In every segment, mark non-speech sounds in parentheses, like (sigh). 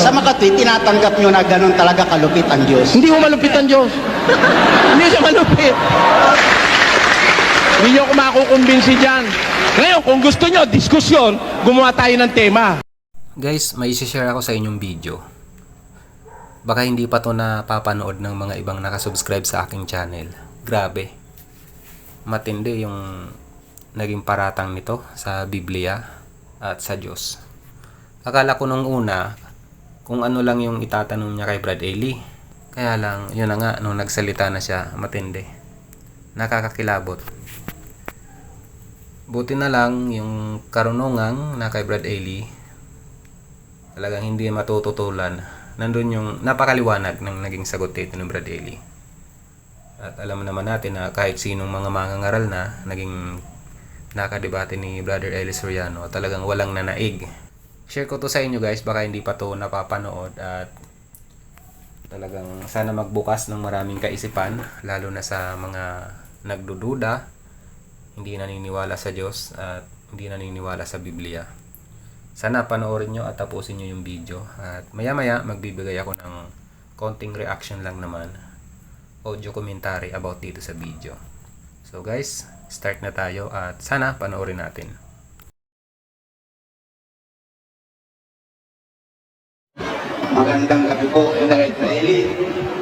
Sa Makati, tinatanggap nyo na ganun talaga kalupit ang Diyos. Hindi mo malupit ang Diyos. Hindi siya malupit. Hindi nyo ako makukumbinsi dyan. Ngayon, kung gusto nyo, diskusyon, gumawa tayo ng tema. Guys, may share ako sa inyong video. Baka hindi pa to napapanood ng mga ibang nakasubscribe sa aking channel. Grabe. Matindi yung naging paratang nito sa Biblia at sa Diyos. Akala ko nung una, kung ano lang yung itatanong niya kay Brad Ailey. Kaya lang, yun na nga, nung nagsalita na siya, matindi. Nakakakilabot. Buti na lang yung karunungang na kay Brad Ailey, talagang hindi matututulan. Nandun yung napakaliwanag ng naging sagot dito ng Brad Ailey. At alam naman natin na kahit sinong mga mangangaral na naging nakadebate ni Brother Eli Soriano, talagang walang nanaig. Share ko to sa inyo guys, baka hindi pa to napapanood at talagang sana magbukas ng maraming kaisipan, lalo na sa mga nagdududa, hindi naniniwala sa Diyos at hindi naniniwala sa Biblia. Sana panoorin nyo at tapusin nyo yung video. At maya maya magbibigay ako ng konting reaction lang naman. Audio commentary about dito sa video. So guys, start na tayo at sana panoorin natin. Magandang gabi po, Inay Eli.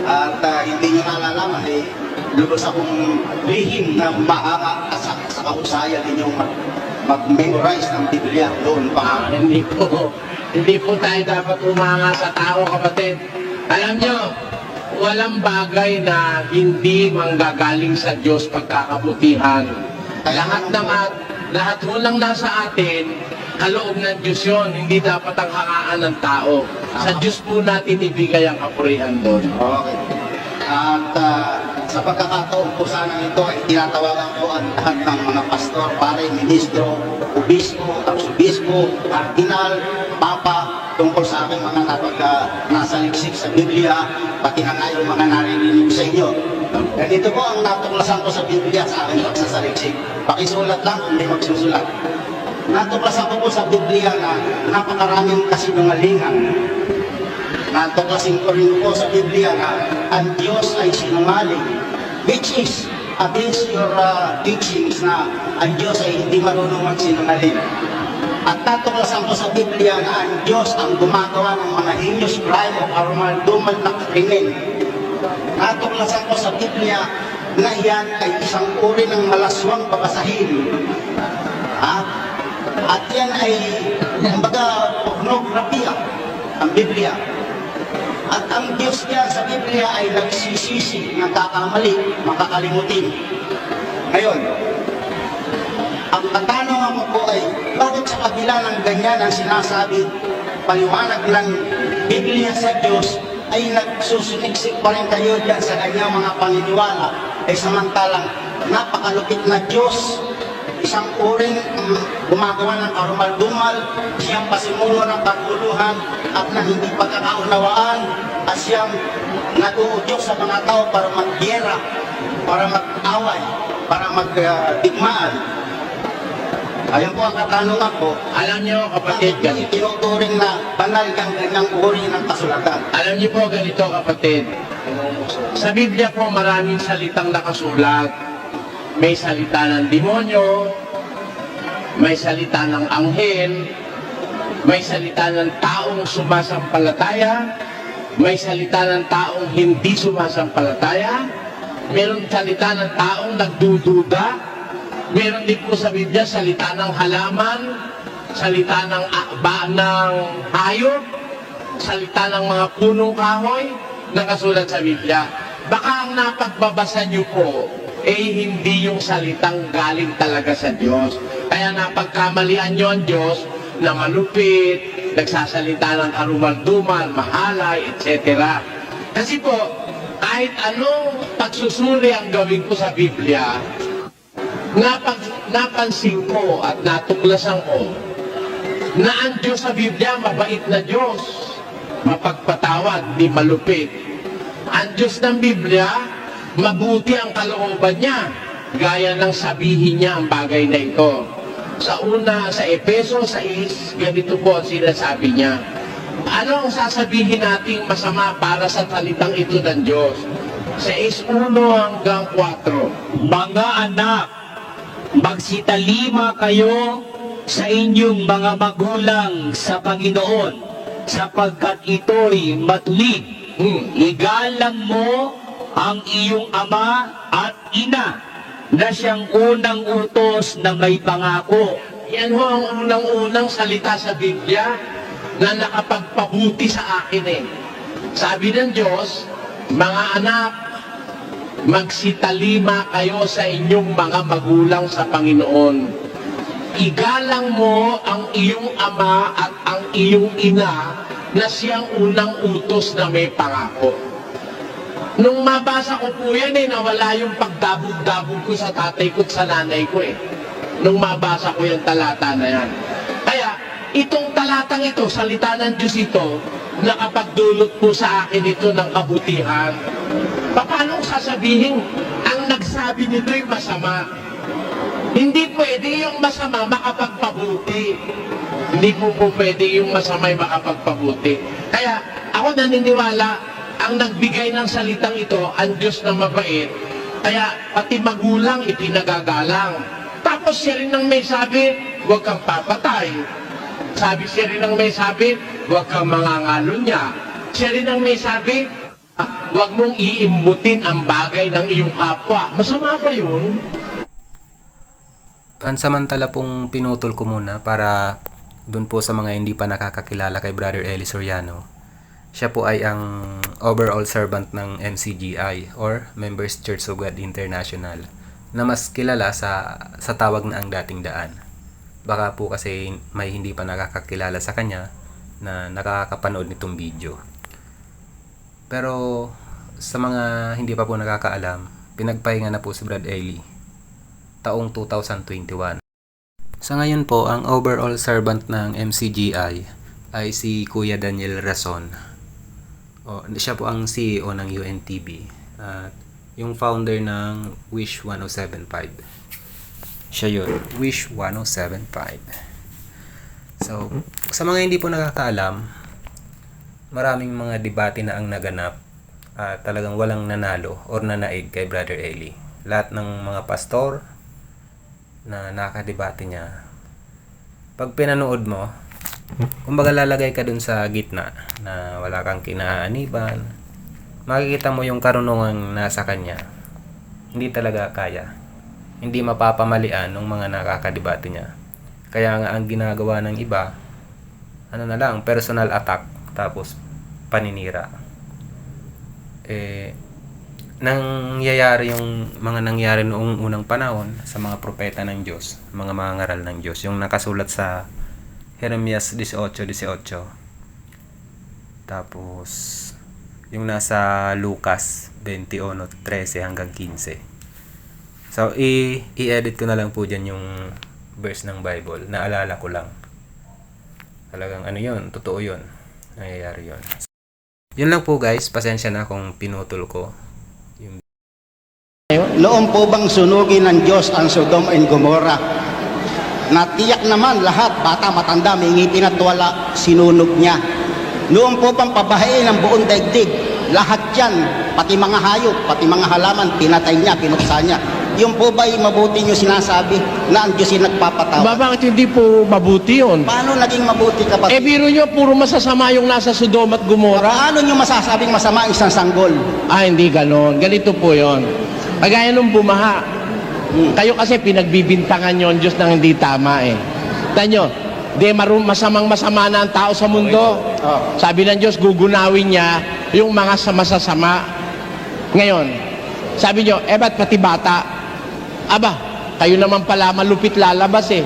At ah, hindi nyo nalalaman eh, lubos akong lihim na mahanga sa, sa kahusayan ninyong mag, mag-memorize ng Biblia doon pa. Hindi po. Hindi po tayo dapat umanga sa tao, kapatid. Alam nyo, walang bagay na hindi manggagaling sa Diyos pagkakabutihan. Lahat ng at, lahat ho lang nasa atin, kaloob ng Diyos yun. Hindi dapat ang hangaan ng tao. Sa Diyos po natin ibigay ang kapurihan doon. Okay. At ah, sa pagkakataon po sana ito ay tinatawagan ko ang lahat ng mga pastor, pare, ministro, obispo, arsobispo, kardinal, papa, tungkol sa aking mga napag, ah, nasa liksik sa Biblia, pati na nga yung mga naririnig sa inyo. Ganito po ang natuklasan ko sa Biblia sa aking pagsasaliksik. Pakisulat lang kung may magsusulat. Natuklasan ko po sa Biblia na napakaraming kasinungalingan natuklasin ko rin po sa Biblia na ang Diyos ay sinungaling, which is against your uh, teachings na ang Diyos ay hindi marunong magsinungaling. At natuklasan ko sa Biblia na ang Diyos ang gumagawa ng mga heinous crime o karumaldumal na krimen. Natuklasan ko sa Biblia na iyan ay isang uri ng malaswang babasahin. Ha? At yan ay, kumbaga, pornografia, ang Biblia. At ang Diyos niya sa Biblia ay nagsisisi, nagkakamali, makakalimutin. Ngayon, ang katanungan mo po ay, bakit sa kabila ng ganyan ang sinasabi, paliwanag ng Biblia sa Diyos, ay nagsusuniksik pa rin kayo dyan sa kanyang mga paniniwala, ay samantalang napakalupit na Diyos, isang uring um, gumagawa ng karumal-dumal, siyang pasimulo ng paguluhan at na hindi pagkakaunawaan at siyang natuudyok sa mga tao para magyera, para mag-away, para magdigmaan. Ayan po ang katanungan ko. Alam nyo, kapatid, ganito. tinuturing na banal kang ganyang uri ng kasulatan? Alam niyo po ganito kapatid, sa Biblia po maraming salitang nakasulat. May salita ng demonyo, may salita ng anghel, may salita ng taong sumasampalataya, may salita ng taong hindi sumasampalataya, meron salita ng taong nagdududa, meron din po sa Biblia salita ng halaman, salita ng akba ng hayop, salita ng mga punong kahoy nakasulat sa Biblia. Baka ang napagbabasa niyo po, eh hindi yung salitang galing talaga sa Diyos. Kaya napagkamalian ang Diyos na malupit, nagsasalita ng karumal-dumal, mahalay, etc. Kasi po, kahit anong pagsusuri ang gawin ko sa Biblia, napag, napansin ko at natuklasan ko na ang Diyos sa Biblia, mabait na Diyos mapagpatawad, di malupit. Ang Diyos ng Biblia, mabuti ang kalooban niya, gaya ng sabihin niya ang bagay na ito. Sa una, sa Epeso 6, ganito po ang sinasabi niya. Ano ang sasabihin nating masama para sa salitang ito ng Diyos? 6.1 hanggang 4. Mga anak, magsitalima kayo sa inyong mga magulang sa Panginoon sapagkat ito'y matuwid. Hmm. Igalang mo ang iyong ama at ina na siyang unang utos na may pangako. Yan ho ang unang-unang salita sa Biblia na nakapagpabuti sa akin eh. Sabi ng Diyos, mga anak, magsitalima kayo sa inyong mga magulang sa Panginoon. Igalang mo ang iyong ama at ang iyong ina na siyang unang utos na may pangako. Nung mabasa ko po yan eh, nawala yung pagdabog-dabog ko sa tatay ko at sa nanay ko eh. Nung mabasa ko yung talata na yan. Kaya, itong talatang ito, salita ng Diyos ito, nakapagdulot po sa akin ito ng kabutihan. Paano sasabihin, ang nagsabi nito'y masama? Hindi pwede yung masama makapagpabuti. Hindi po po pwede yung masama'y makapagpabuti. Kaya ako naniniwala, ang nagbigay ng salitang ito, ang Diyos na mabait, kaya pati magulang ipinagagalang. Tapos siya rin ang may sabi, huwag kang papatay. Sabi siya rin ang may sabi, huwag kang mangangalo niya. Siya rin ang may sabi, "Ah, huwag mong iimbutin ang bagay ng iyong kapwa. Masama ba yun? Pansamantala pong pinutol ko muna para dun po sa mga hindi pa nakakakilala kay Brother Eli Soriano. Siya po ay ang overall servant ng MCGI or Members Church of God International na mas kilala sa sa tawag na ang dating daan. Baka po kasi may hindi pa nakakakilala sa kanya na nakakapanood nitong video. Pero sa mga hindi pa po nakakaalam, pinagpahinga na po si Brad Eli taong 2021. Sa ngayon po, ang overall servant ng MCGI ay si Kuya Daniel Rason. O, siya po ang CEO ng UNTV at yung founder ng Wish 1075. Siya yun, Wish 1075. So, sa mga hindi po nakakaalam, maraming mga debate na ang naganap at talagang walang nanalo or nanaig kay Brother Eli. Lahat ng mga pastor, na nakadebate niya, pag pinanood mo, kumbaga lalagay ka dun sa gitna na wala kang kinaaniban, makikita mo yung karunungan nasa kanya. Hindi talaga kaya. Hindi mapapamalian ng mga nakakadebate niya. Kaya nga ang ginagawa ng iba, ano na lang, personal attack, tapos paninira. Eh, nangyayari yung mga nangyari noong unang panahon sa mga propeta ng Diyos, mga mangaral ng Diyos, yung nakasulat sa Jeremias 18:18. Tapos yung nasa Lucas 21:13 hanggang 15. So i i-edit ko na lang po diyan yung verse ng Bible. Naalala ko lang. Talagang ano 'yon, totoo 'yon. Nangyayari 'yon. Yun lang po guys, pasensya na kung pinutol ko yung Noon po bang sunugin ng Diyos ang Sodom and Gomorrah? Natiyak naman lahat, bata, matanda, may ngipin at wala, sinunog niya. Noon po bang pabahain ng buong daigdig? Lahat yan, pati mga hayop, pati mga halaman, pinatay niya, pinuksa niya. Yung po ba'y mabuti niyo sinasabi na ang Diyos yung nagpapatawa? Ba, bakit hindi po mabuti yun? Paano naging mabuti Eh kapatid? biro nyo, puro masasama yung nasa Sodom at Gomora. Paano niyo masasabing masama ang isang sanggol? Ah, hindi ganon. Ganito po yon. Kagaya nung bumaha. Kayo kasi pinagbibintangan yon Diyos nang hindi tama eh. Tanyo, di marum masamang masama na ang tao sa mundo. Oh. Sabi ng Diyos, gugunawin niya yung mga samasasama. Ngayon, sabi nyo, eh ba't pati bata? Aba, kayo naman pala malupit lalabas eh.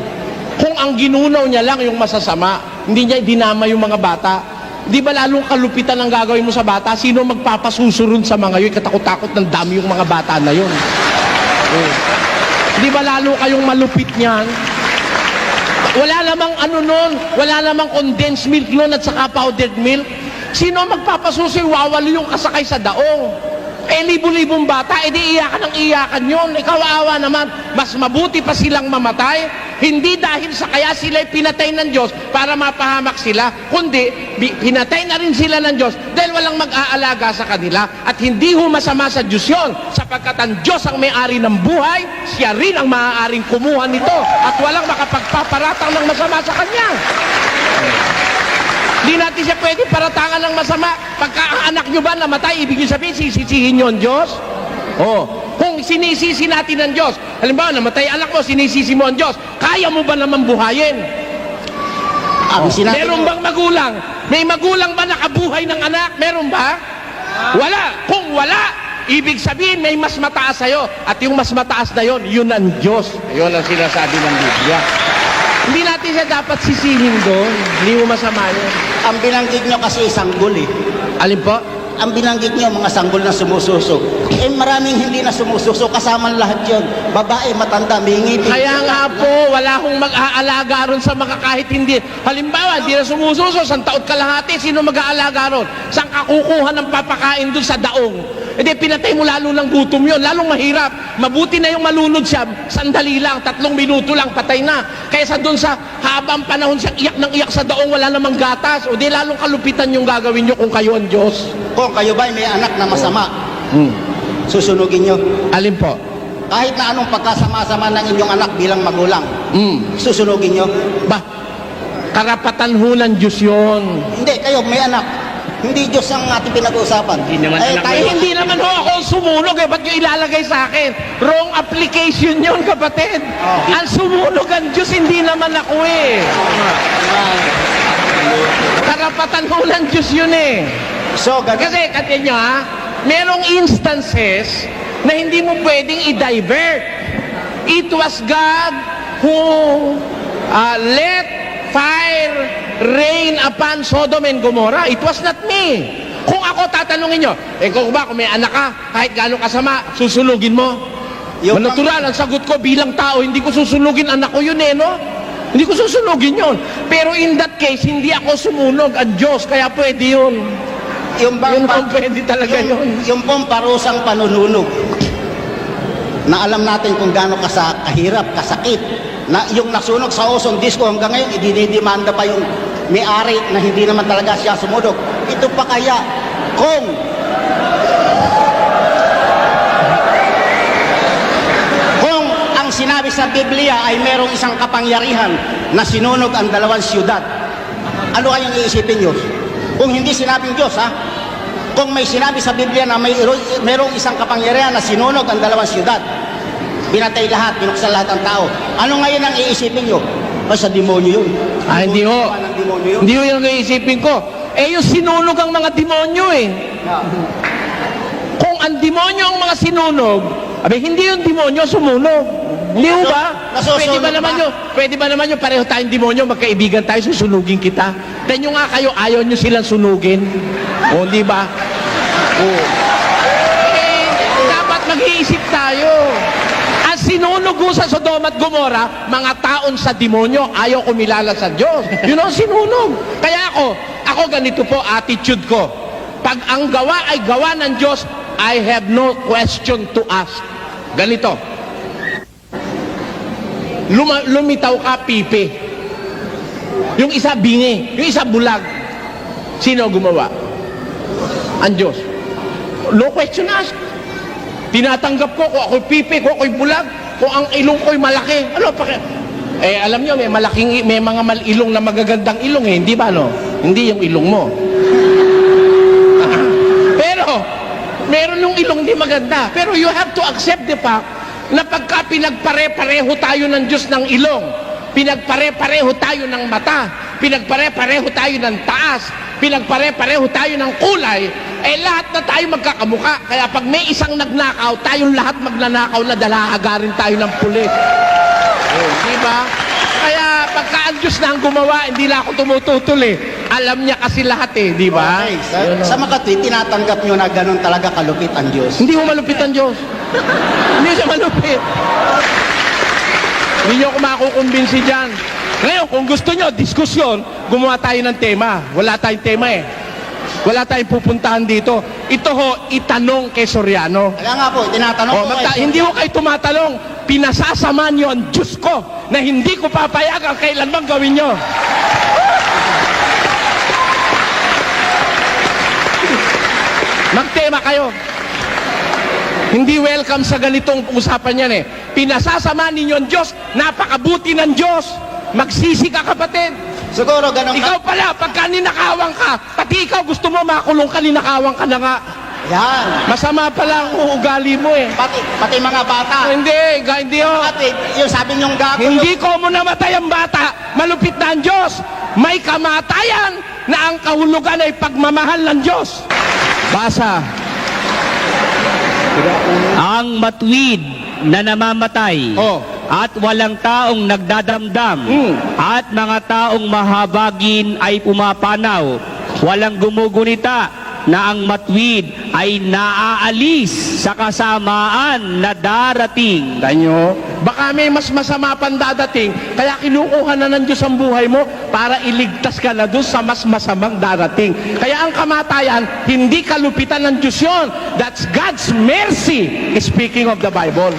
Kung ang ginunaw niya lang yung masasama, hindi niya dinama yung mga bata, di ba lalong kalupitan ang gagawin mo sa bata? Sino magpapasusurun sa mga yun? Katakot-takot ng dami yung mga bata na yun. Eh. Di ba lalo kayong malupit niyan? Wala namang ano nun, wala namang condensed milk nun at saka powdered milk. Sino magpapasusi, wawalo yung kasakay sa daong. Eh, libo-libong bata, edi iyakan ang iyakan yun. Ikaw awa naman, mas mabuti pa silang mamatay Hindi dahil sa kaya sila pinatay ng Diyos para mapahamak sila, kundi pinatay na rin sila ng Diyos dahil walang mag-aalaga sa kanila. At hindi ho masama sa Diyos yun, sapagkat ang Diyos ang may-ari ng buhay, siya rin ang maaaring kumuha nito at walang makapagpaparatang ng masama sa Kanya. Hindi natin siya pwede paratangan ng masama. Pagka ang anak nyo ba namatay, ibig nyo sabihin, sisisihin nyo ang Diyos? Oh. Sinisisi natin ang Diyos, halimbawa, namatay anak mo, sinisisi mo ang Diyos, kaya mo ba naman buhayin? Sinabi Meron bang magulang? May magulang ba nakabuhay ng anak? Meron ba? Wala. Kung wala, ibig sabihin may mas mataas sa'yo. At yung mas mataas na yon, yun ang Diyos. Yun ang sinasabi ng Biblia. Hindi natin siya dapat sisihin doon. Hindi mo masama yun. ang binanggit nyo kasi sanggol eh. Alin po? Ang binanggit nyo, mga sanggol na sumususo. Eh maraming hindi na sumususo, kasama lahat yon. Babae, matanda, may ngipin. Kaya nga po, wala akong mag-aalaga ron sa mga kahit hindi. Halimbawa, hindi na sumususo, sa taot kalahati, sino mag-aalaga ron? Saan ka kukuha ng papakain dun sa daong? Hindi, pinatay mo lalo ng gutom yon, lalong mahirap. Mabuti na yung malunod siya, sandali lang, tatlong minuto lang, patay na. Kaysa dun sa habang panahon siya iyak ng iyak sa daong, wala namang gatas. O di lalong kalupitan yung gagawin nyo kung kayo ang Diyos. Kung kayo ba may anak na masama, Hmm. susunugin nyo. Alin po? Kahit na anong pagkasama-sama ng inyong anak bilang magulang, Hmm. susunugin nyo. Ba, karapatan ho ng Diyos yun. Hindi, kayo may anak. Hindi Diyos ang ating pinag-uusapan. Hindi naman eh, Ay, tayo, hindi naman ho ako sumunog eh. Ba't nyo ilalagay sa akin? Wrong application yun, kapatid. Ang sumunog ang Diyos, hindi naman ako eh. Karapatan ho ng Diyos yun eh. So, ganun. Kasi, kati nyo ha, merong instances na hindi mo pwedeng i-divert. It was God who uh, let fire rain upon Sodom and Gomorrah. It was not me. Kung ako tatanungin nyo, eh kung ba, kung may anak ka, kahit gano'ng kasama, susunugin mo. Yung Natural, ang sagot ko bilang tao, hindi ko susunugin anak ko yun eh, no? Hindi ko susunugin yun. Pero in that case, hindi ako sumunog ang Diyos, kaya pwede yun. yung bang Yun ang pwede talaga yung, yun. yung pong parusang panununog na alam natin kung gaano kasa, kahirap, kasakit. Na yung nasunog sa Ozone Disco hanggang ngayon, idinidemanda pa yung may-ari na hindi naman talaga siya sumunog. Ito pa kaya kung kung ang sinabi sa Biblia ay merong isang kapangyarihan na sinunog ang dalawang siyudad, ano kayang iisipin nyo? Kung hindi sinabing Diyos, ha? Kung may sinabi sa Biblia na may merong isang kapangyarihan na sinunog ang dalawang siyudad, binatay lahat, binuksan lahat ng tao, ano ngayon ang iisipin nyo? O sa demonyo yun. Ah, hindi ho. Hindi ho yung naisipin ko. Eh, yung sinunog ang mga demonyo eh. Kung ang demonyo ang mga sinunog, abe, hindi yung demonyo sumunog. Hindi ho ba? Pwede ba naman ba? yun? Pwede ba naman yun? Pareho tayong demonyo, magkaibigan tayo, susunugin kita. Tignan nyo nga kayo, ayaw nyo silang sunugin. O, di ba? O. Eh, dapat mag-iisip tayo. Sinunog sa Sodom at Gomora, mga taon sa demonyo, ayaw kumilala sa Diyos. Yun ang sinunog. Kaya ako, ako ganito po, attitude ko. Pag ang gawa ay gawa ng Diyos, I have no question to ask. Ganito. Luma, lumitaw ka, pipi. Yung isa bingi, yung isa bulag. Sino gumawa? Ang Diyos. No question asked. Tinatanggap ko kung ako'y pipi, kung ako'y bulag, kung ang ilong ko'y malaki. Ano pa Eh, alam nyo, may malaking, may mga mal ilong na magagandang ilong eh, hindi ba no? Hindi yung ilong mo. (laughs) Pero, meron yung ilong di maganda. Pero you have to accept the fact na pagka pinagpare-pareho tayo ng Diyos ng ilong, pinagpare-pareho tayo ng mata, pinagpare-pareho tayo ng taas, pinagpare-pareho tayo ng kulay, eh lahat na tayo magkakamuka. Kaya pag may isang nagnakaw, tayong lahat magnanakaw na dalahagarin tayo ng pulis. Oh, di ba? Kaya pagka ang Diyos na ang gumawa, hindi na ako tumututol eh. Alam niya kasi lahat eh, di ba? Okay, sa, Yun, sa Makati, tinatanggap nyo na ganun talaga kalupit ang Diyos. Hindi ko malupit ang Diyos. (laughs) Hindi siya malupit. Hindi niyo ako makukumbinsi dyan. Ngayon, kung gusto niyo, diskusyon, gumawa tayo ng tema. Wala tayong tema eh. Wala tayong pupuntahan dito. Ito ho, itanong kay Soriano. Kaya nga po, tinatanong Oh, ko magta- kayo. hindi ho kayo tumatalong. pinasasama niyo ang Diyos ko na hindi ko papayagang kailanman gawin niyo. Magtema kayo. Hindi welcome sa ganitong usapan yan eh. Pinasasama ninyo ang Diyos, napakabuti ng Diyos. Magsisi ka kapatid. Siguro ganun Ikaw pala, pagka ninakawang ka, pati ikaw gusto mo makulong ka, ninakawang ka na nga. Yan. Masama pala ang uugali mo eh. Pati, pati mga bata. Hindi, ga, hindi oh. Pati, yung sabi niyong gago. Hindi ko mo namatay ang bata, malupit na ang Diyos. May kamatayan na ang kahulugan ay pagmamahal ng Diyos. Basa. Ang matwid na namamatay Oh. At walang taong nagdadamdam Mm. at mga taong mahabagin ay pumapanaw. Walang gumugunita na ang matwid ay naaalis sa kasamaan na darating. Tanyo, baka may mas masama pang dadating, kaya kinukuha na ng Diyos ang buhay mo para iligtas ka na doon sa mas masamang darating. Kaya ang kamatayan, hindi kalupitan ng Diyos yun. That's God's mercy, speaking of the Bible.